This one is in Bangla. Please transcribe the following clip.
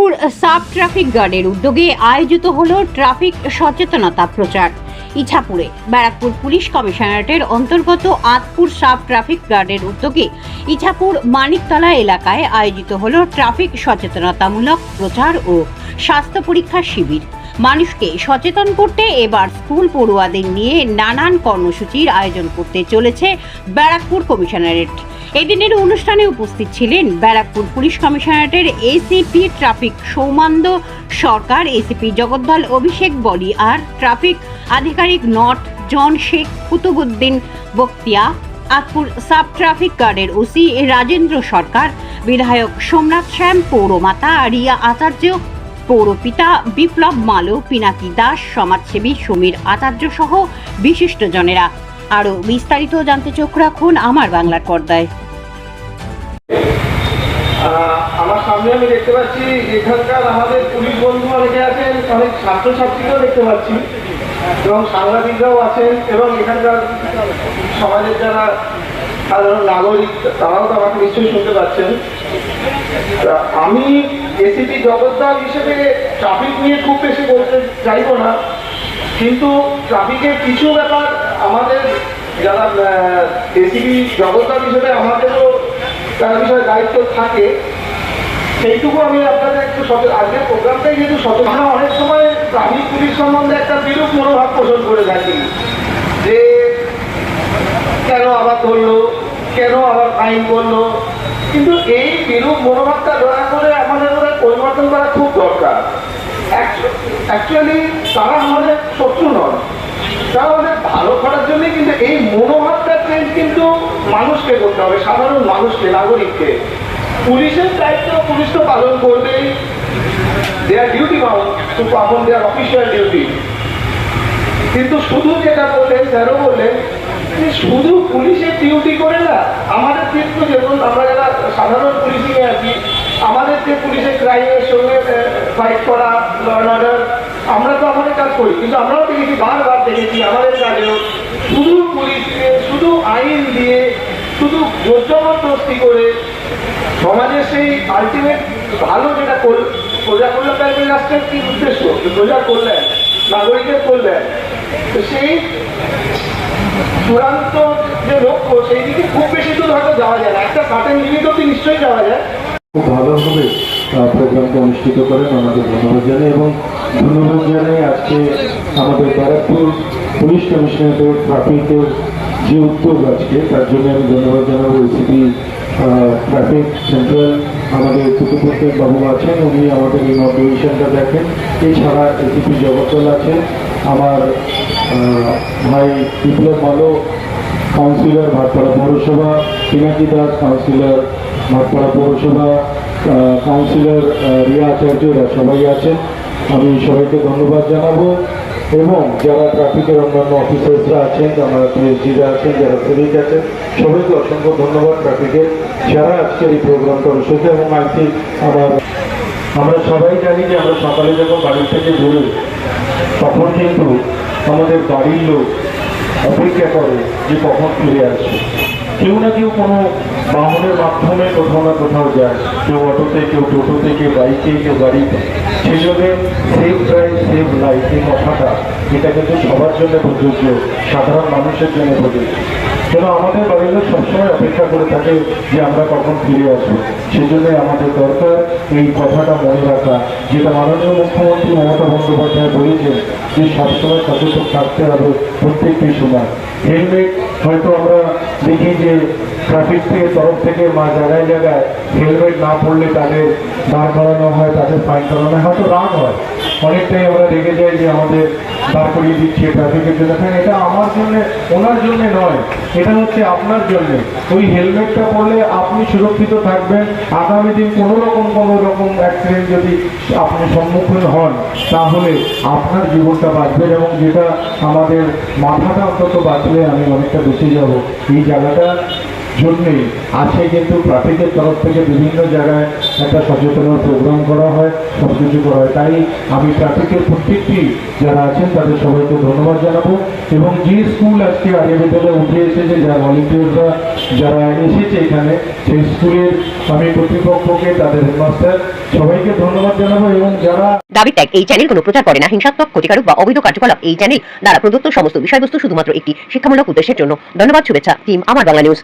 ব্যারাকপুর সাব ট্রাফিক গার্ডের উদ্যোগে আয়োজিত হল ট্রাফিক সচেতনতা প্রচার। ইছাপুরে ব্যারাকপুর পুলিশ কমিশনারেটের অন্তর্গত আতপুর সাব ট্রাফিক গার্ডের উদ্যোগে ইছাপুর মানিকতলা এলাকায় আয়োজিত হল ট্রাফিক সচেতনতামূলক প্রচার ও স্বাস্থ্য পরীক্ষা শিবির। মানুষকে সচেতন করতে এবার স্কুল পড়ুয়াদের নিয়ে নানান কর্মসূচির আয়োজন করতে চলেছে ব্যারাকপুর কমিশনারেট। এদিনের অনুষ্ঠানে উপস্থিত ছিলেন Barrackpore police কমিশনারেটের ACP traffic Soumanda Sarkar ACP Jagaddal Abhishek Bali আর ট্রাফিক আধিকারিক নট জন শেখ কুতুবুদ্দিন বক্তিয়া, আতপুর সাব ট্রাফিক গার্ডের ওসি রাজেন্দ্র সরকার, বিধায়ক সোমনাথ শ্যাম, পৌরমাতা রিয়া আচার্য, পৌরপিতা বিপ্লব মালো, পিনাকি দাস, সমাজসেবী সমীর আচার্য সহ বিশিষ্টজনেরা আরও বিস্তারিত জানতে চোখ রাখুন আমার বাংলার পর্দায়। আমি দেখতে পাচ্ছি, এখানকার আমাদের পুলিশ বন্ধু অনেকে আছেন, অনেক ছাত্রছাত্রীকেও দেখতে পাচ্ছি, এবং সাংবাদিকরাও আছেন, এবং এখানকার সমাজের যারা সাধারণ নাগরিক, তারাও তো আমাকে নিশ্চয়ই শুনতে পাচ্ছেন। আমি এসিপি জগদ্দার হিসেবে ট্রাফিক নিয়ে খুব বেশি বলতে চাইব না, কিন্তু ট্রাফিকের কিছু ব্যাপার আমাদের যারা এসিপি জগদ্দার হিসেবে আমাদেরও তার বিষয়ে দায়িত্ব থাকে। সেইটুকু আমি আপনাদের একটু আজকের প্রোগ্রামটাই যেহেতু সচেতন অনেক সময় ট্রাফিক পুলিশ সম্বন্ধে একটা বিরূপ মনোভাব পোষণ করে থাকি। যে কেন আবার ধরলো, কেন আবার ফাইন করল? কিন্তু এই বিরূপ মনোভাবটা দয়া করে আমাদের ওরা পরিবর্তন করা খুব দরকার। অ্যাকচুয়ালি তারা আমাদের শত্রু নয় তারা আমাদের ভালো করার জন্য কিন্তু এই মনোভাবটা চেঞ্জ কিন্তু মানুষকে করতে হবে, সাধারণ মানুষকে, নাগরিককে। পুলিশের দায়িত্ব, পুলিশ তো পালন করবেই। দেয়ার ডিউটি পালন টু দেয়ার অফিসিয়াল ডিউটি কিন্তু শুধু যেটা বললেন, স্যারও বললেন যে শুধু পুলিশের ডিউটি করে না, আমাদের কিন্তু যেমন আমরা যারা সাধারণ পুলিশিংয়ে আছি, আমাদের যে পুলিশের ক্রাইমের সঙ্গে ফাইট করা ল অর্ডার আমরা তো আমাদের কাজ করি। কিন্তু আমরাও দেখেছি, বারবার দেখেছি আমাদের কাজেও শুধু পুলিশকে, শুধু আইন দিয়ে, শুধু জোরজবরদস্তি করে সমাজের সেই আলটিমেট ভালো যেটা প্রজা রাষ্ট্রের কি উদ্দেশ্য? প্রজা কল্যাণ, নাগরিকের কল্যাণ। তো সেই চূড়ান্ত যে লক্ষ্য, সেই দিকে খুব বেশি দূর হয়তো যাওয়া যায় না। একটা নিশ্চয়ই যাওয়া যায়। খুব ভালোভাবে অনুষ্ঠিত করেন আমাদের ধন্যবাদ জানাই এবং ধন্যবাদ জানাই আজকে আমাদের ব্যারাকপুর পুলিশ কমিশনারেটের ট্রাফিকের যে উদ্যোগ আজকে, তার জন্য আমি ধন্যবাদ জানাব এসিপি ট্রাফিক সেন্ট্রাল আমাদের কুতুপুদ্দিন বাবু আছেন, উনি আমাদের এই নর্থ ডিভিশনটা দেখেন। এছাড়া এসিপি জগদ্দল আছেন, আমার ভাই বিপ্লব মালো কাউন্সিলর ভাটপাড়া পৌরসভা, পিনাকি দাস কাউন্সিলর ভাটপাড়া পৌরসভা কাউন্সিলর রিয়া আচার্য, এরা সবাই আছেন। আমি সবাইকে ধন্যবাদ জানাব। এবং যারা ট্রাফিকের অন্যান্য অফিসার্সরা আছেন আমার পিএইচডিরা আছেন, যারা সিভিক আছেন, সবাইকে অসংখ্য ধন্যবাদ ট্রাফিকের যারা আজকের এই প্রোগ্রামটা অনুষ্ঠিত এবং আজকে আমার আমরা সবাই জানি যে আমরা সকালে যখন বাড়ি থেকে বেরোই তখন কিন্তু আমাদের বাড়ির লোক অপেক্ষা করে যে কখন ফিরে আসবে। কেউ না কেউ কোনো বাহনের মাধ্যমে কোথাও না কোথাও যায়। কেউ অটোতে, কেউ টোটোতে, কেউ বাইকে, কেউ গাড়িতে। সেই জন্য সেফ ড্রাইভ সেফ লাইফ এই কথাটা এটা কিন্তু সবার জন্য প্রযোজ্য, সাধারণ মানুষের জন্য প্রযোজ্য। কেন আমাদের বাড়ির লোক সবসময় অপেক্ষা করে থাকে যে আমরা কখন ফিরে আসব। সেই জন্য আমাদের দরকার এই কথাটা মনে রাখা, যেটা মাননীয় মুখ্যমন্ত্রী মমতা বন্দ্যোপাধ্যায় বলেছেন যে সবসময় সচেতন থাকতে হবে প্রত্যেকটি সময়। হেলমেট হয়তো আমরা দেখি যে ট্রাফিক থেকে তরফ থেকে মা জায়গায় জায়গায় হেলমেট না পড়লে তাদের দাঁড় করানো হয়, তাদের ফাইন করানো হয়, হয়তো রাগ হয়। অনেকটাই আমরা দেখে যাই যে আমাদের দাঁড় করিয়ে দিচ্ছে ট্রাফিকের জন্য। হ্যাঁ এটা আমার জন্য, ওনার জন্য নয়, এটা হচ্ছে আপনার জন্য। ওই হেলমেটটা পরলে আপনি সুরক্ষিত থাকবেন। আগামী দিন কোনো রকম কোনো রকম অ্যাক্সিডেন্ট যদি আপনি সম্মুখীন হন, তাহলে আপনার জীবনটা বাঁচবে এবং যেটা আমাদের মাথাটা অন্তত বাঁচলে আমি অনেকটা বেঁচে যাব। এই জায়গাটা জন্যে আছে কিন্তু ট্রাফিকের তরফ থেকে বিভিন্ন জায়গায় একটা সচেতনার প্রোগ্রাম করা হয়, সব কিছু করা হয়। তাই আমি ট্রাফিকের প্রত্যেকটি যারা আছেন তাদের সবাইকে ধন্যবাদ জানাব। এবং যে স্কুল আজকে আগে বিদ্যালয়ে উঠে এসেছে, যারা ভলেন্টিয়াররা যারা এসেছে এখানে সেই স্কুলের আমি কর্তৃপক্ষকে, তাদের হেডমাস্টার সবাইকে ধন্যবাদ জানাব। এবং যারা দাবি ত্যাগ, এই চ্যানেল কোনো প্রচার করে না। হিংসাত্মক, ক্ষতিকারক বা অবৈধ কার্যকলাপ, এই চ্যানেল দ্বারা প্রদত্ত সমস্ত বিষয়বস্তু শুধুমাত্র একটি শিক্ষামূলক উদ্দেশ্যের জন্য। ধন্যবাদ, শুভেচ্ছা টিম আমার বাংলা নিউজ